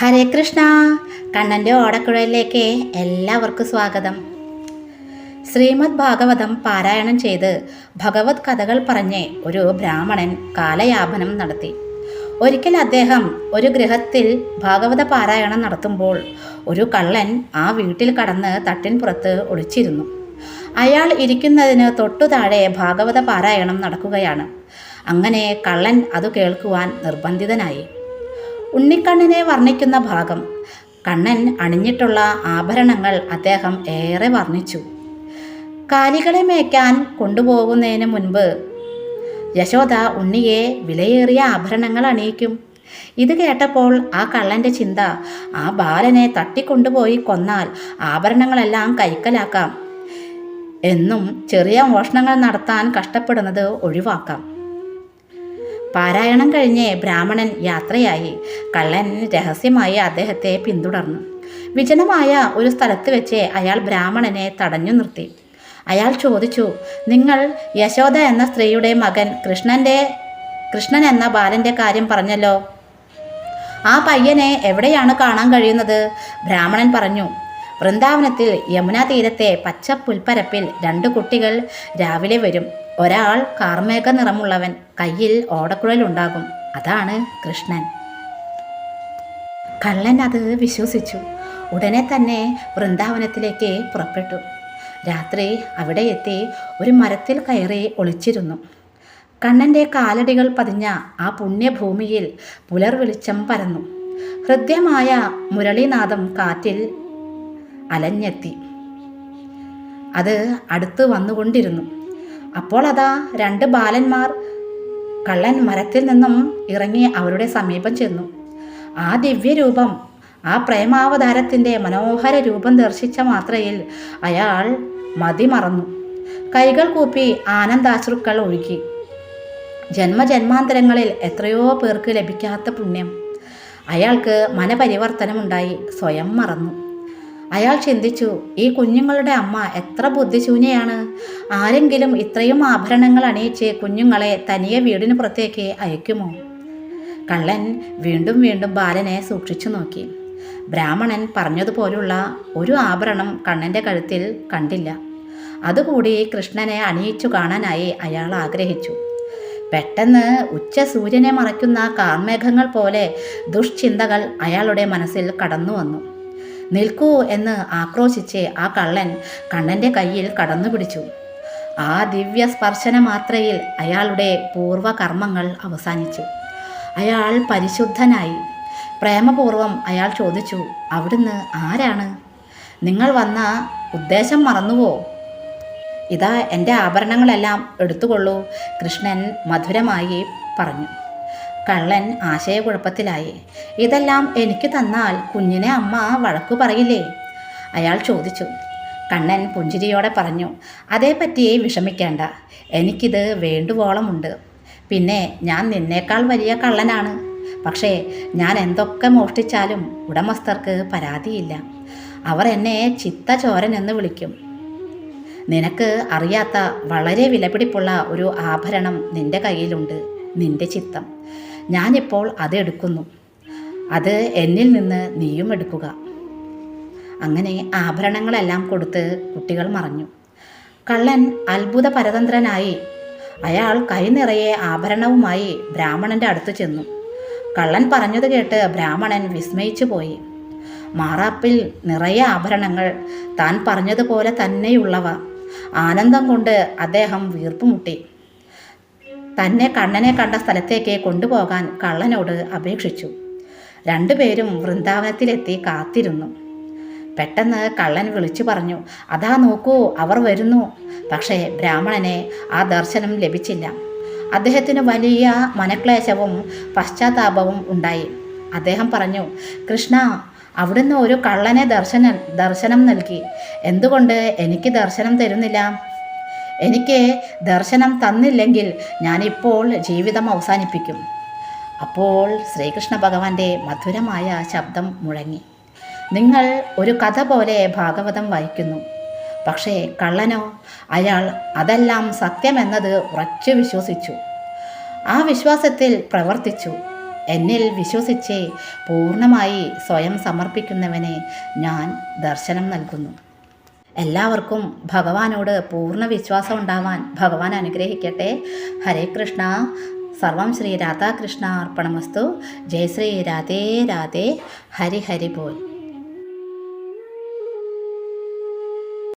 ഹരേ കൃഷ്ണ. കണ്ണന്റെ ഓടക്കുഴലിലേക്ക് എല്ലാവർക്കും സ്വാഗതം. ശ്രീമദ് ഭാഗവതം പാരായണം ചെയ്ത് ഭഗവത് കഥകൾ പറഞ്ഞ് ഒരു ബ്രാഹ്മണൻ കാലയാപനം നടത്തി. ഒരിക്കൽ അദ്ദേഹം ഒരു ഗൃഹത്തിൽ ഭാഗവത പാരായണം നടത്തുമ്പോൾ ഒരു കള്ളൻ ആ വീട്ടിൽ കടന്ന് തട്ടിൻപുറത്ത് ഒളിച്ചിരുന്നു. അയാൾ ഇരിക്കുന്നതിന് തൊട്ടു താഴെ ഭാഗവത പാരായണം നടക്കുകയാണ്. അങ്ങനെ കള്ളൻ അത് കേൾക്കുവാൻ നിർബന്ധിതനായി. ഉണ്ണിക്കണ്ണനെ വർണിക്കുന്ന ഭാഗം. കണ്ണൻ അണിഞ്ഞിട്ടുള്ള ആഭരണങ്ങൾ അദ്ദേഹം ഏറെ വർണിച്ചു. കാലികളെ മേയ്ക്കാൻ കൊണ്ടുപോകുന്നതിന് മുൻപ് യശോദ ഉണ്ണിയെ വിലയേറിയ ആഭരണങ്ങൾ അണിയിക്കും. ഇത് കേട്ടപ്പോൾ ആ കള്ളന്റെ ചിന്ത ആ ബാലനെ തട്ടിക്കൊണ്ടുപോയി കൊന്നാൽ ആഭരണങ്ങളെല്ലാം കൈക്കലാക്കാം. എന്നും ചെറിയ മോഷണങ്ങൾ നടത്താൻ കഷ്ടപ്പെടുന്നത് ഒഴിവാക്കാം. പാരായണം കഴിഞ്ഞ് ബ്രാഹ്മണൻ യാത്രയായി. കള്ളൻ രഹസ്യമായി അദ്ദേഹത്തെ പിന്തുടർന്നു. വിജനമായ ഒരു സ്ഥലത്ത് വെച്ച് അയാൾ ബ്രാഹ്മണനെ തടഞ്ഞു നിർത്തി. അയാൾ ചോദിച്ചു നിങ്ങൾ യശോദ എന്ന സ്ത്രീയുടെ മകൻ കൃഷ്ണന്റെ കൃഷ്ണൻ എന്ന ബാലന്റെ കാര്യം പറഞ്ഞല്ലോ? ആ പയ്യനെ എവിടെയാണ് കാണാൻ കഴിയുന്നത്? ബ്രാഹ്മണൻ പറഞ്ഞു വൃന്ദാവനത്തിൽ യമുനാ തീരത്തെ പച്ച പുൽപ്പരപ്പിൽ രണ്ട് കുട്ടികൾ രാവിലെ വരും. ഒരാൾ കാർമേഘ നിറമുള്ളവൻ കയ്യിൽ ഓടക്കുഴലുണ്ടാകും അതാണ് കൃഷ്ണൻ. കള്ളൻ അത് വിശ്വസിച്ചു. ഉടനെ തന്നെ വൃന്ദാവനത്തിലേക്ക് പുറപ്പെട്ടു. രാത്രി അവിടെ എത്തി ഒരു മരത്തിൽ കയറി ഒളിച്ചിരുന്നു. കണ്ണന്റെ കാലടികൾ പതിഞ്ഞ ആ പുണ്യഭൂമിയിൽ പുലർ വെളിച്ചം പരന്നു. ഹൃദ്യമായ മുരളീനാദം കാറ്റിൽ അലഞ്ഞെത്തി. അത് അടുത്ത് വന്നുകൊണ്ടിരുന്നു. അപ്പോൾ അതാ രണ്ട് ബാലന്മാർ കള്ളൻ മരത്തിൽ നിന്നും ഇറങ്ങി അവരുടെ സമീപം ചെന്നു. ആ ദിവ്യരൂപം ആ പ്രേമാവതാരത്തിന്റെ മനോഹര രൂപം ദർശിച്ച മാത്രയിൽ അയാൾ മതി മറന്നു കൈകൾ കൂപ്പി ആനന്ദാശ്രുക്കൾ ഒഴുകി. ജന്മജന്മാന്തരങ്ങളിൽ എത്രയോ പേർക്ക് ലഭിക്കാത്ത പുണ്യം. അയാൾക്ക് മനപരിവർത്തനമുണ്ടായി സ്വയം മറന്നു. അയാൾ ചിന്തിച്ചു ഈ കുഞ്ഞുങ്ങളുടെ അമ്മ എത്ര ബുദ്ധിശൂന്യയാണ്. ആരെങ്കിലും ഇത്രയും ആഭരണങ്ങൾ അണിയിച്ച് കുഞ്ഞുങ്ങളെ തനിയെ വീടിന് പുറത്തേക്ക് അയക്കുമോ? കള്ളൻ വീണ്ടും വീണ്ടും ബാലനെ സൂക്ഷിച്ചു നോക്കി. ബ്രാഹ്മണൻ പറഞ്ഞതുപോലുള്ള ഒരു ആഭരണം കണ്ണന്റെ കഴുത്തിൽ കണ്ടില്ല. അതുകൂടി കൃഷ്ണനെ അണിയിച്ചു കാണാനായി അയാൾ ആഗ്രഹിച്ചു. പെട്ടെന്ന് ഉച്ച സൂര്യനെ മറയ്ക്കുന്ന കാർമേഘങ്ങൾ പോലെ ദുഷ്ചിന്തകൾ അയാളുടെ മനസ്സിൽ കടന്നു വന്നു നിൽക്കൂ എന്ന് ആക്രോശിച്ച് ആ കള്ളൻ കണ്ണന്റെ കയ്യിൽ കടന്നു പിടിച്ചു ആ ദിവ്യ സ്പർശന മാത്രയിൽ അയാളുടെ പൂർവകർമ്മങ്ങൾ അവസാനിച്ചു. അയാൾ പരിശുദ്ധനായി. പ്രേമപൂർവം അയാൾ ചോദിച്ചു അവിടുന്ന് ആരാണ്? നിങ്ങൾ വന്ന ഉദ്ദേശം മറന്നുവോ? ഇതാ എന്റെ ആഭരണങ്ങളെല്ലാം എടുത്തുകൊള്ളൂ കൃഷ്ണൻ മധുരമായി പറഞ്ഞു. കള്ളൻ ആശയക്കുഴപ്പത്തിലായി. ഇതെല്ലാം എനിക്ക് തന്നാൽ കുഞ്ഞിനെ അമ്മ വഴക്കു പറയില്ലേ? അയാൾ ചോദിച്ചു. കണ്ണൻ പുഞ്ചിരിയോടെ പറഞ്ഞു അതേപ്പറ്റി വിഷമിക്കേണ്ട. എനിക്കിത് വേണ്ടുവോളമുണ്ട്. പിന്നെ ഞാൻ നിന്നേക്കാൾ വലിയ കള്ളനാണ്. പക്ഷേ ഞാൻ എന്തൊക്കെ മോഷ്ടിച്ചാലും ഉടമസ്ഥർക്ക് പരാതിയില്ല. അവർ എന്നെ ചിത്തചോരൻ എന്ന് വിളിക്കും. നിനക്ക് അറിയാത്ത വളരെ വിലപിടിപ്പുള്ള ഒരു ആഭരണം നിന്റെ കയ്യിലുണ്ട്. നിന്റെ ചിത്തം. ഞാനിപ്പോൾ അത് എടുക്കുന്നു. അത് എന്നിൽ നിന്ന് നീയും എടുക്കുക. അങ്ങനെ ആഭരണങ്ങളെല്ലാം കൊടുത്ത് കുട്ടികൾ മറഞ്ഞു. കള്ളൻ അത്ഭുത പരതന്ത്രനായി അയാൾ കൈ നിറയെ ആഭരണവുമായി ബ്രാഹ്മണന്റെ അടുത്ത് ചെന്നു. കള്ളൻ പറഞ്ഞത് കേട്ട് ബ്രാഹ്മണൻ വിസ്മയിച്ചു പോയി. മാറാപ്പിൽ നിറയെ ആഭരണങ്ങൾ താൻ പറഞ്ഞതുപോലെ തന്നെയുള്ളവ. ആനന്ദം കൊണ്ട് അദ്ദേഹം വീർപ്പുമുട്ടി. തന്നെ കണ്ണനെ കണ്ട സ്ഥലത്തേക്ക് കൊണ്ടുപോകാൻ കള്ളനോട് അപേക്ഷിച്ചു. രണ്ടുപേരും വൃന്ദാവനത്തിലെത്തി കാത്തിരുന്നു. പെട്ടെന്ന് കള്ളൻ വിളിച്ചു പറഞ്ഞു അതാ നോക്കൂ അവർ വരുന്നു. പക്ഷേ ബ്രാഹ്മണനെ ആ ദർശനം ലഭിച്ചില്ല. അദ്ദേഹത്തിന് വലിയ മനക്ലേശവും പശ്ചാത്താപവും ഉണ്ടായി. അദ്ദേഹം പറഞ്ഞു കൃഷ്ണ അവിടുന്ന് ഒരു കള്ളനെ ദർശനം ദർശനം നൽകി. എന്തുകൊണ്ട് എനിക്ക് ദർശനം തരുന്നില്ല? എനിക്ക് ദർശനം തന്നില്ലെങ്കിൽ ഞാനിപ്പോൾ ജീവിതം അവസാനിപ്പിക്കും. അപ്പോൾ ശ്രീകൃഷ്ണ ഭഗവാന്റെ മധുരമായ ശബ്ദം മുഴങ്ങി. നിങ്ങൾ ഒരു കഥ പോലെ ഭാഗവതം വായിക്കുന്നു. പക്ഷേ കള്ളനോ അയാൾ അതെല്ലാം സത്യമെന്നത് ഉറച്ചു വിശ്വസിച്ചു. ആ വിശ്വാസത്തിൽ പ്രവർത്തിച്ചു. എന്നിൽ വിശ്വസിച്ച് പൂർണമായി സ്വയം സമർപ്പിക്കുന്നവനെ ഞാൻ ദർശനം നൽകുന്നു. എല്ലാവർക്കും ഭഗവാനോട് പൂർണ വിശ്വാസം ഉണ്ടാവാൻ ഭഗവാൻ അനുഗ്രഹിക്കട്ടെ. ഹരേ കൃഷ്ണ. സർവം ശ്രീ രാധാകൃഷ്ണ അർപ്പണമസ്തു. ജയ ശ്രീ രാധേ രാധേ. ഹരി ഹരി